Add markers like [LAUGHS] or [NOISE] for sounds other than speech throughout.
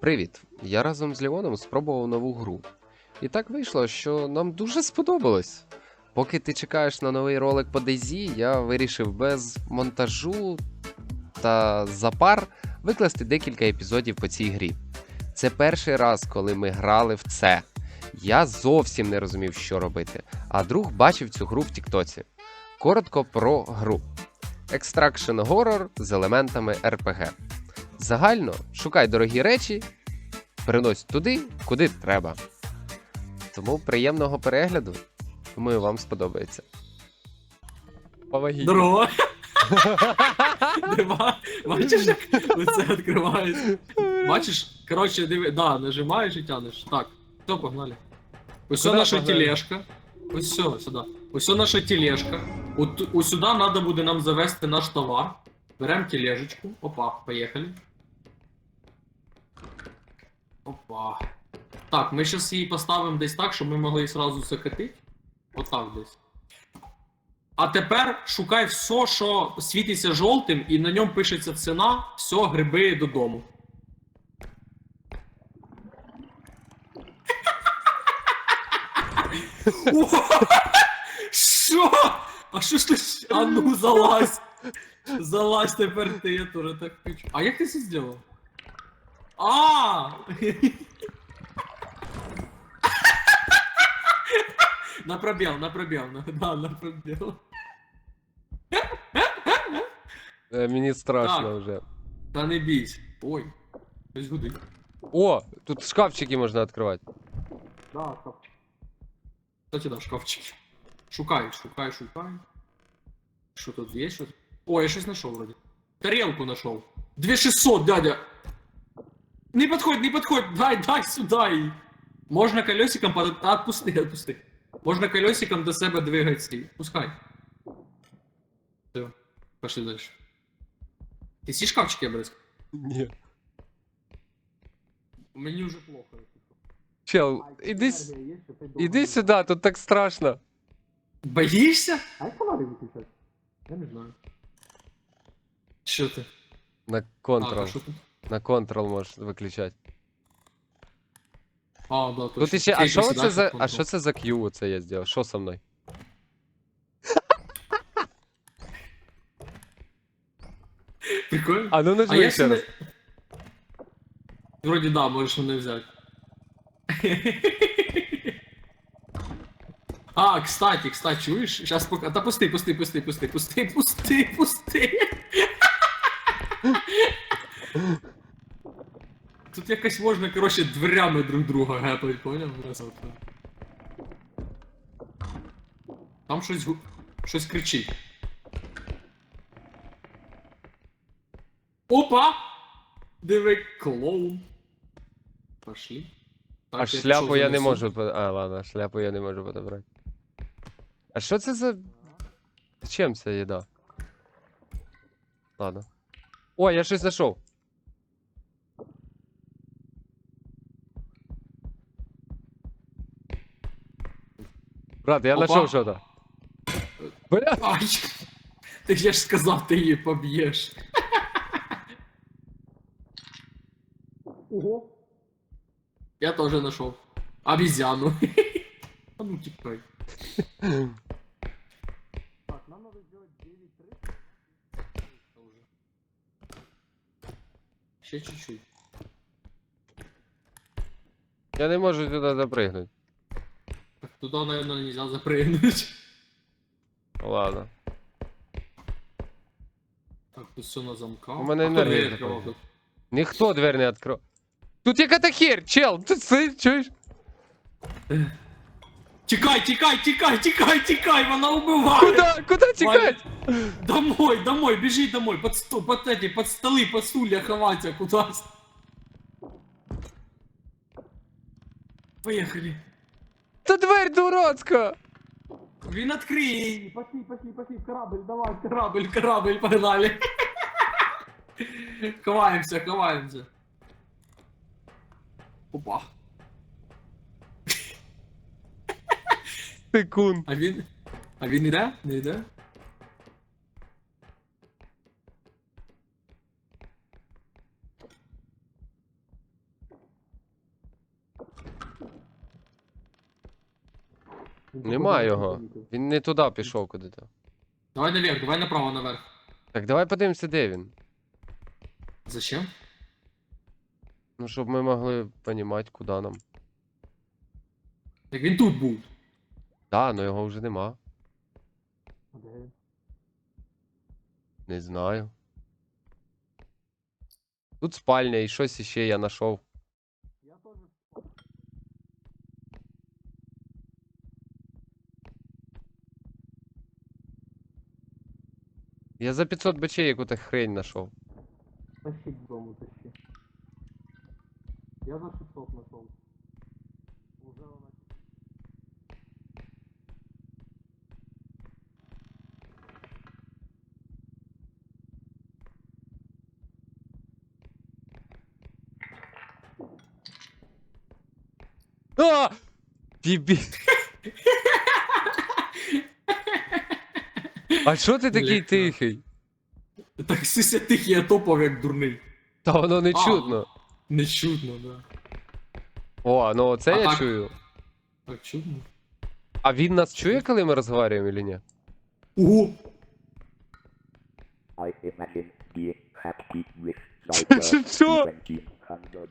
Привіт! Я разом з Леоном спробував нову гру. І так вийшло, що нам дуже сподобалось. Поки ти чекаєш на новий ролик по DayZ, я вирішив без монтажу та запар викласти декілька епізодів по цій грі. Це перший раз, коли ми грали в це. Я зовсім не розумів, що робити, а друг бачив цю гру в Тіктоці. Коротко про гру. Extraction Horror з елементами RPG. Загально шукай дорогі речі, принось туди, куди треба. Тому приємного перегляду. Думаю, вам сподобається. Помогіть. Здорово. [LAUGHS] Нема. Бачиш, як оце відкривається? Бачиш, коротше, диви, да, нажимаєш і тянеш. Так, все, погнали. Ось Куда наша погнали? тележка. Ось все, сюди. Ось наша тележка. От, ось сюди треба буде нам завести наш товар. Беремо тележечку. Опа, поїхали. Опа. Так, ми зараз її поставимо десь так, щоб ми могли сразу закатити. Отак десь. А тепер шукай все, що світиться жовтим, і на ньому пишеться ціна, все, гриби додому. Що? А що ж ти? А ну залазь! Залазь тепер ти, я теж так хочу. А як ти це зробив? А! На пробел, на пробел, на, да, на пробел. Е, Мені страшно Так. вже. Та не бійся. Ой, щось гудить. О, тут шкафчики можна відкривати. Да, шкафчик. Кстати, да, шкафчик. Шукай, шукай, шукай. Що тут є? Що? О, я щось знайшов вроде. Тарелку знайшов. 2600, дядя. Не подходь, не подходь, дай, дай сюда її. Можна колесиком под... А, отпусти, отпусти. Можна колесиком до себе двигати стій. Пускай. Все, пошли дальше. Ти всі шкафчики обрезк? Ні. Мені вже плохо. Чел, іди, с- іди сюди, тут так страшно. Боїшся? А як фонарик виключати? Я не знаю. Що ти? На А, контрол. а що тут? На контрол можеш виключати. А, да, точно. Тут іще, а Цей що це присідачий за. А контрол. що це за Q оце я зробив? Що со мною? Прикольно. А ну А нажми я ще раз. себе... Вроде да, можешь мене взять. А, кстати, кстати, чуєш? Сейчас пока... Та пусти, пусти, пусти, пусти, пусти, пусти, пусти. Тут якось можна, короче, дверями друг друга гепать, поняв? Там щось гу... щось кричить. Опа! Диви, клоун. Пошли. Так, А я шляпу пішов я не можу. А, ладно, шляпу я не можу подобрати. А що це за. Чим це їда? Ладно. О, я щось знайшов. Брат, я Опа. знайшов що-то. Бля, Ай! Ти ж я ж сказав, ти її поб'єш. Ого. Я теж знайшов. Обезьяну. А [LAUGHS] ну тікай. Так, нам надо сделать 9 Ще чуть-чуть. я не можу туди запригнути. Так, туда, наверное, нельзя запрыгнуть. Ладно. Так, тут все на замках. У мене А хто енергія двері відкривав закінчилась. тут? Ніхто двері не відкрив. Тут яка-то хер, чел, ти це чуєш? Тікай, тікай, тікай, тікай, тікай, вона убиває! Куда? Куда тікать? Домой, домой, бежи домой, под, сто, под эти, под столы, под стулья ховаться куда Поехали. Та дверь дурацька! Він открий. Пошли, пошли, пошли, в корабль, давай, в корабль, в корабль, погнали. [LAUGHS] Ховаємося, ховаємося. Опа. Секунд. А він. А він іде? Не йде? Нема його. Він не туди пішов куди-то. Давай наверх, давай направо наверх. Так давай подивимося, де він. Зачем? Ну, щоб ми могли понімати, куди нам. Так він тут був. Да, но його вже нема. Не знаю. Тут спальня і щось іще я знайшов. Я за 500 бичей яку-то хрень знайшов. Тащи к дому, тащи. Я за 600 нашел. Уже она... А! Бібі. А що ти такий тихий? Так сися тихий, я топав як дурний. Та воно не А. чутно. Не чудно, да. О, ну оце А я так- чую. Так чудно. А він нас чує, коли ми розговорюємо, чи ні? Ого! I imagine being happy with Що? 1715.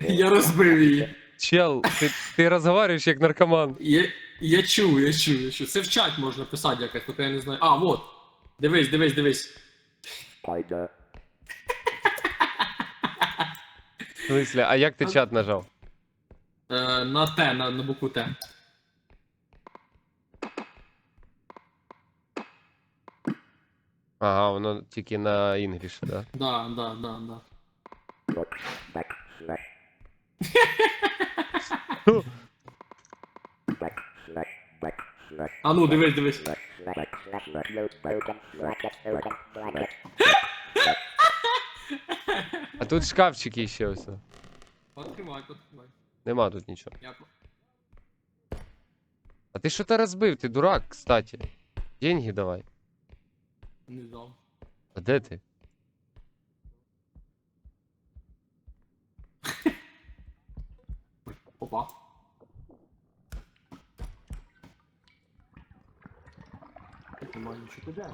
Я розбив її. Чел, ти, ти розговорюєш як наркоман. Я, я чую, я чую, я чую. Це в чат можна писати якось, поки я не знаю. А, вот. Дивись, дивись, дивись. Spider В смислі, а як ти чат нажав? Е, на Т, на, на букву Т. Ага, воно тільки на інгліші, да? Да, да, да, да. backslash backslash backslash [LAUGHS] А ну, дивись, дивись. А тут шкафчики ще ось. Откривай, откривай. Нема тут нічого. Я... А ти що то розбив? Ти дурак, кстати. Деньги давай. Не дав. А де ти? Опа. Нема нічого. Ти де?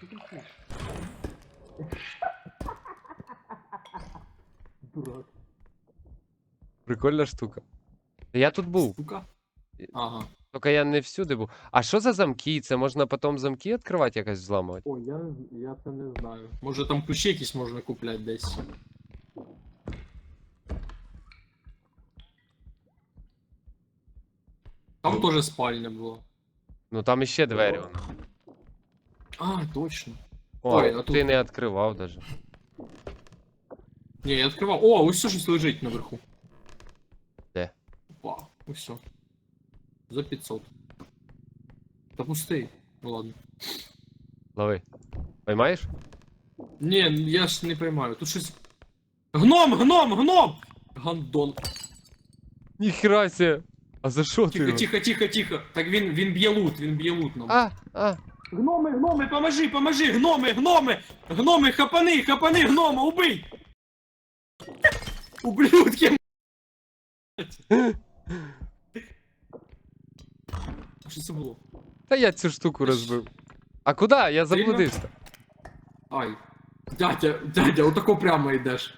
Ти тут сидиш? Дурак. Прикольна штука. Я тут був, Сука. Ага. тільки я не всюди був. А що за замки? Це можна потім замки відкривати якось взламувати? Ой, я, не- я це не знаю. Може там ключі якісь можна купляти десь. Там теж спальня була. Ну там іще двері воно. А, точно. О, Ой, а ти тут- не відкривав даже. Ні, я відкривав. О, ось все щось лежить наверху. Де? Опа, ось все. За 500. Та пустий. Ну ладно. Лови. Поймаєш? Ні, я ж не приймаю. Тут щось. Гном, гном, гном! Гандон. Ніхера себе. А за що ти? Тихо, його? тихо, тихо, тихо. Так він, він б'є лут, він б'є лут нам. А, а. Гноми, гноми, поможи, поможи, гноми, гноми! Гноми, хапани, хапани, гнома, убий! Ублюдки! Що це було? Та я цю штуку розбив. А куди? Я заблудився. Ай. Дядя, дядя, отако прямо йдеш.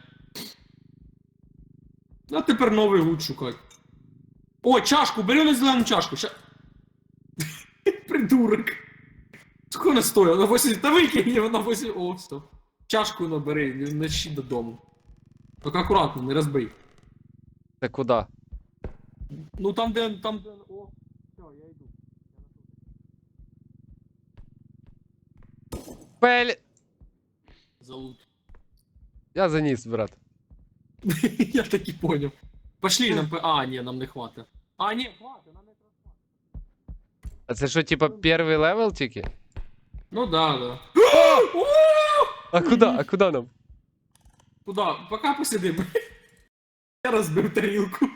А тепер новий лут шукай. О, чашку, бери на зелену чашку. Ща... [LAUGHS] Придурок. Сколько вона стоїть? На 80. Та викинь його на 80. О, все. Чашку набери, не ночі додому. Тільки акуратно, не розбий. Та куди? Ну там, де. там, де. О, все, я йду. Пель. За лут. Я заніс, брат. [LAUGHS] Я так і понял. Пошли нам. по- А, ні, нам не хватить. А, ні, хватить, нам не хватить. А це що, типа, перший левел тільки? Ну да, да. [GASPS] А куди? А куди нам? Куда? Пока посидим. Я розбив тарілку.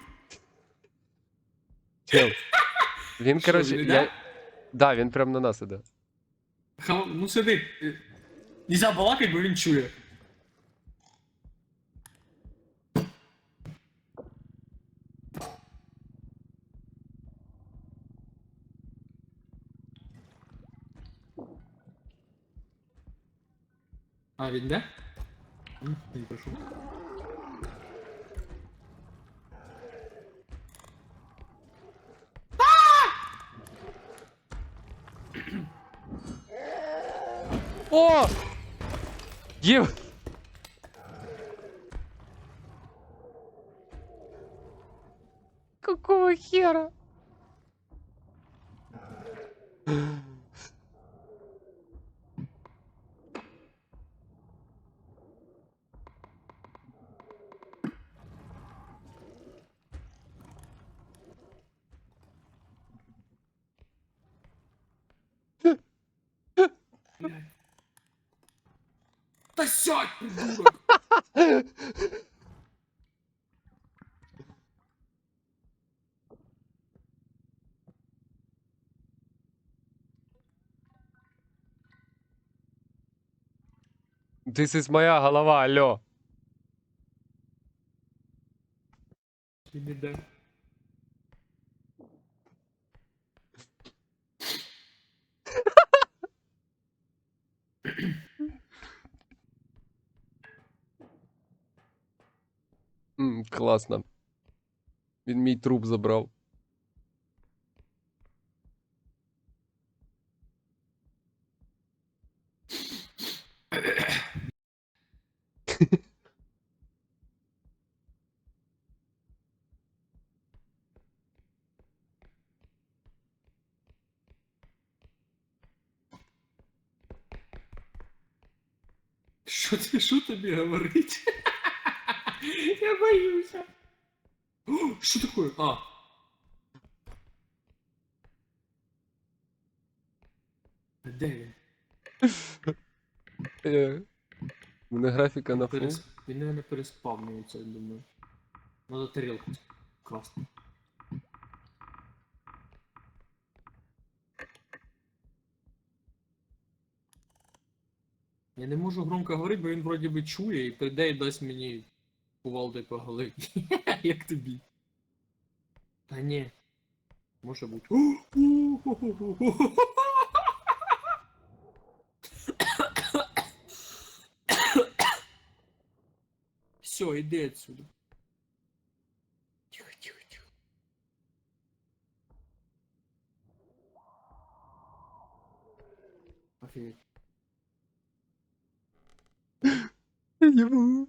Чел. [LAUGHS] Він, Що, коротше, він я... іде? Да, він прям на нас іде. Ха- Ну сиди. Е, Нельзя балакать, бо він чує. А, він де? М, Він прийшов. О! Єв! Какого хера? сядь, придурок! This is моя голова, алло. Він іде. Класно. Він мій труп забрав. Що тобі говорить? [LAUGHS] Я боюся. О, [GASPS] Що таке? А. Де він? Е, У мене графіка на. Перес... Він, наверное, переспавнюється, я думаю. Надо тарілку красти. Я не можу громко говорити, бо він вроді би чує і прийде і дасть мені кувалди по голові. Як тобі? Та ні. Може бути. [GASPS] Все, іди отсюда. Тихо, тихо, тихо. Офігеть. Йому.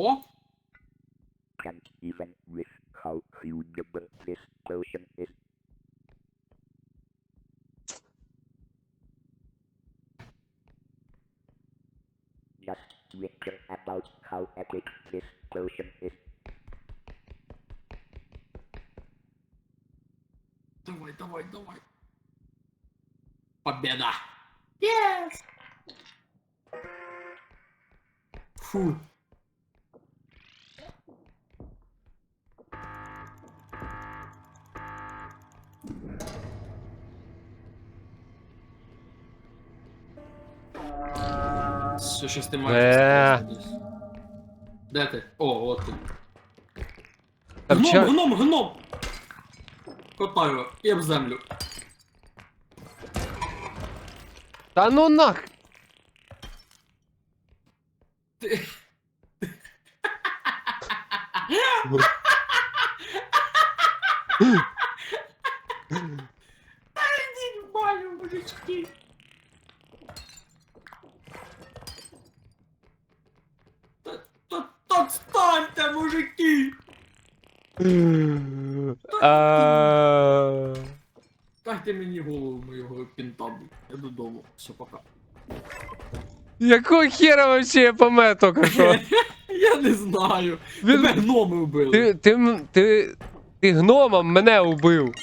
О! Can't even with how suitable this potion is. Just thinking about how epic this potion is. Давай, давай, давай. Победа! Yes! Фу. Все, щас ти Е. маєш. Де ти? О, от ти. Там Гном, ча- гном, гном! Копаю і об землю. Та ну нах! Ти... Та йдіть в баню, мужички. Дайте мені голову моєго пінтабу. Я додому. Все, пока. Якого хера вообще я помер тільки що? [LAUGHS] Я не знаю. Він- Тебе гноми вбили. Ти, ти, м- ти, ти гномом мене убив.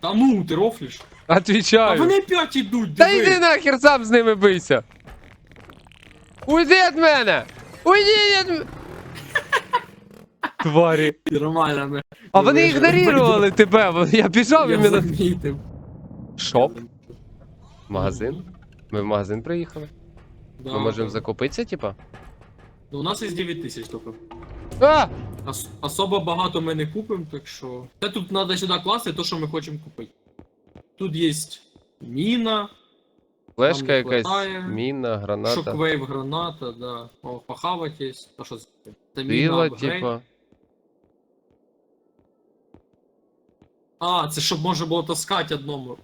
Та ну, ти рофлиш. А Отвічаю. вони п'ять ідуть, Та диви. йди нахер сам з ними бийся. Уйди від мене! Уйди від мене! Тварі. Нормально, ми. А вони ігнорували тебе, бо я біжав Я іменно. замітив. Шоп? Магазин? Ми в магазин приїхали? Да, Ми можемо закупитися, типа? Ну, у нас есть 9 тысяч только. А! Ос- особо багато ми не купимо, так що. Це тут треба сюди класти те, що ми хочемо купити. Тут є міна, Флешка не якась, хватає. міна, граната. шоквейв, граната, да. О, похавать є. А що це? Це міна, Біла, апгрейд. типа. А, це щоб можна було таскати одному.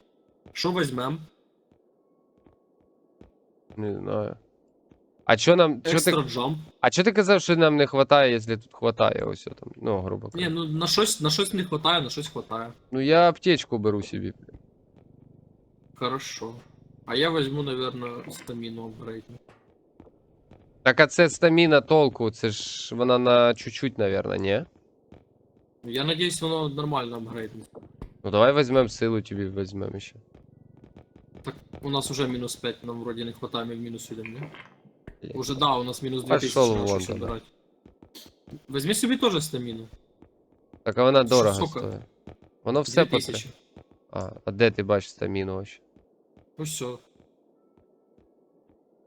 Що візьмем? Не знаю. А чо нам. Чо Екстра ти, джамп. а чо ти казав, що нам не хватає, якщо тут хватає ось там, ну, грубо Ні, кажучи. ну на щось, на щось не хватає, на щось хватає. Ну я аптечку беру собі. Хорошо. А я візьму, наверное, стаміну апгрейдну. Так а це стаміна толку, це ж вона на чуть-чуть, наверное, ні? Я надіюсь, воно нормально апгрейдне. Ну давай візьмемо силу, тобі візьмемо ще. Так, у нас уже мінус 5, нам вроді не хватає, ми в мінус йдемо, ні? Є. Уже да, у нас мінус Пошел 2000 на вон щось тогда. обирати. Візьми собі теж стаміну. Так а вона Що, дорого сука? стоїть. Воно все потре. 2000. А, а де ти бачиш стаміну ось? Ну все.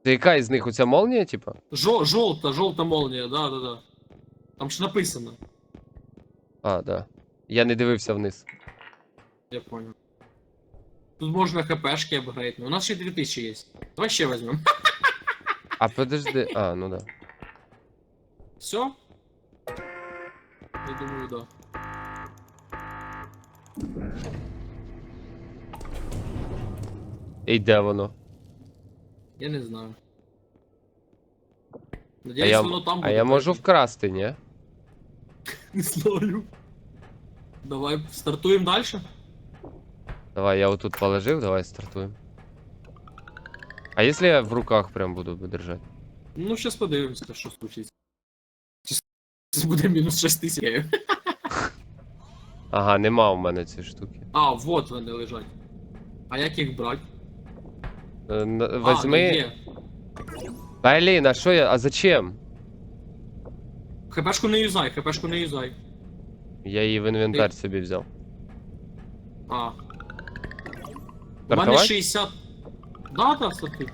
Це яка із них? Оця молнія, типа? Жо жовта, жовта молнія, да, да, да. Там ж написано. А, да. Я не дивився вниз. Я понял. Тут можна хпшки апгрейднути. У нас ще 2000 є. Давай ще візьмемо. А подожди. А, ну да. Все? Я думаю, да. І де воно? Я не знаю. А Надіюсь, я, воно там а я можу вкрасти, ні? [LAUGHS] Не знаю. Давай стартуємо далі. Давай, я отут положив, давай стартуємо. А якщо я в руках прям буду держати? Ну, зараз подивимося, що случиться. Це буде мінус 6 тисяч. [LAUGHS] Ага, нема у мене цієї штуки. А, вот вони лежать. А як їх брати? Е, н- А, Возьми. є. Блін, а що я. А зачем? ХПшку не юзай, ХПшку не юзай. Я її в інвентар собі взяв. А. У мене Стартовать? 60. Да, да, стартуй.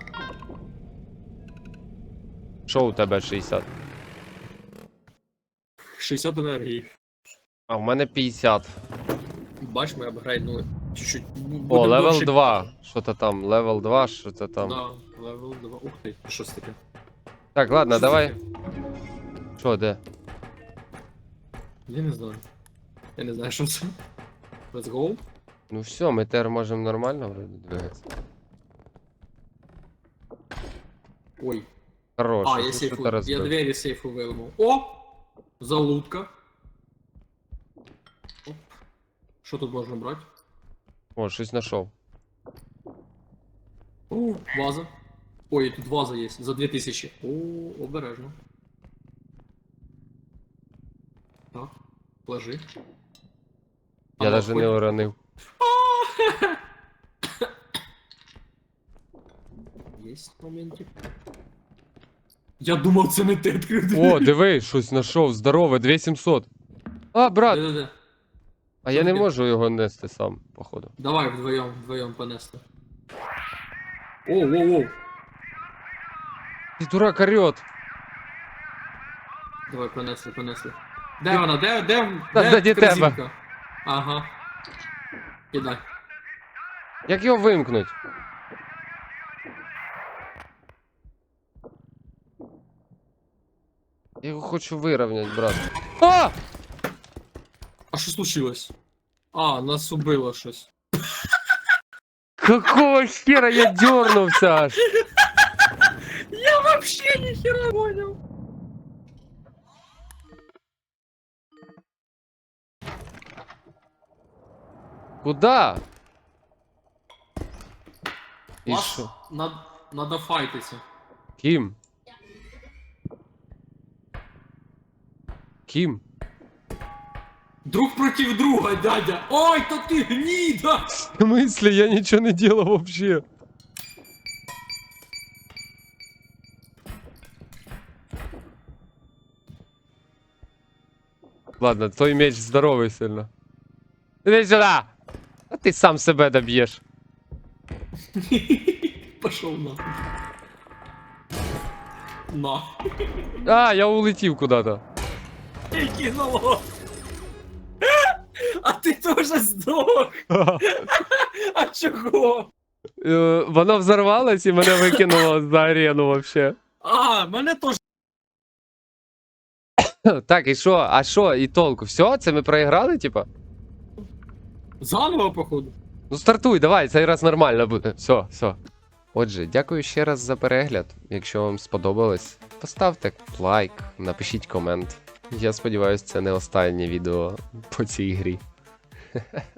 Що у тебе 60? 60 енергії. А в мене 50. Бач, ми апгрейднули. Чуть-чуть. О, левел 2. Що то там, левел 2, що то там. Да, левел 2. Ух ти, що це таке? Так, ладно, давай. таке? Що, де? Я не знаю. Я не знаю, що це. Let's go. Ну все, ми тепер можемо нормально вроде двигатися. Ой. Хорош. А, я що сейфу. ти Я розбив? двері сейфу. О! Залутка. Оп. Що тут можна брати? О, щось знайшов. О, ваза. Ой, тут ваза є. За 2000. О, обережно. Ложи. Я А, навіть не уронив. Есть моментик. Я думав, це не ти відкрив. О, диви, щось знайшов. Здорове, 2700. А, брат! Де-де-де. А я не можу його нести сам, походу. Давай вдвоєм, вдвоєм понесли. Оу, оу, оу. Ти дурак орет. Давай, понесли, понесли. Де вона? Де, де, Та де ззаді тебе. корзинка? Ага. Кидай. Як його вимкнуть? Я його хочу вирівняти, брат. А! А що случилось? А, нас убило щось. Какого хера я дернувся аж? [LAUGHS] Я вообще ніхера понял. Куда? І Вас що? над... надо файтиться. Ким? Ким? Друг против друга, дядя. Ой, та ти гніда! [LAUGHS] В смысле? Я ничего не делал вообще. Ладно, твой меч здоровый сильно. Иди сюда! Ты сам себе добьешь. [LAUGHS] Пошел нахуй. На. А, я улетів куда-то. викинуло. А ти теж здох. [LAUGHS] А чого? Е, Воно взорвалось і мене викинуло за арену вообще. А, мене теж. [COUGHS] Так, і що? А що? І толку? Все? Це ми проіграли, типа? Заново, походу. Ну стартуй, давай, цей раз нормально буде. Все, все. Отже, дякую ще раз за перегляд. Якщо вам сподобалось, поставте лайк, напишіть комент. Я сподіваюся, це не останнє відео по цій грі. [LAUGHS]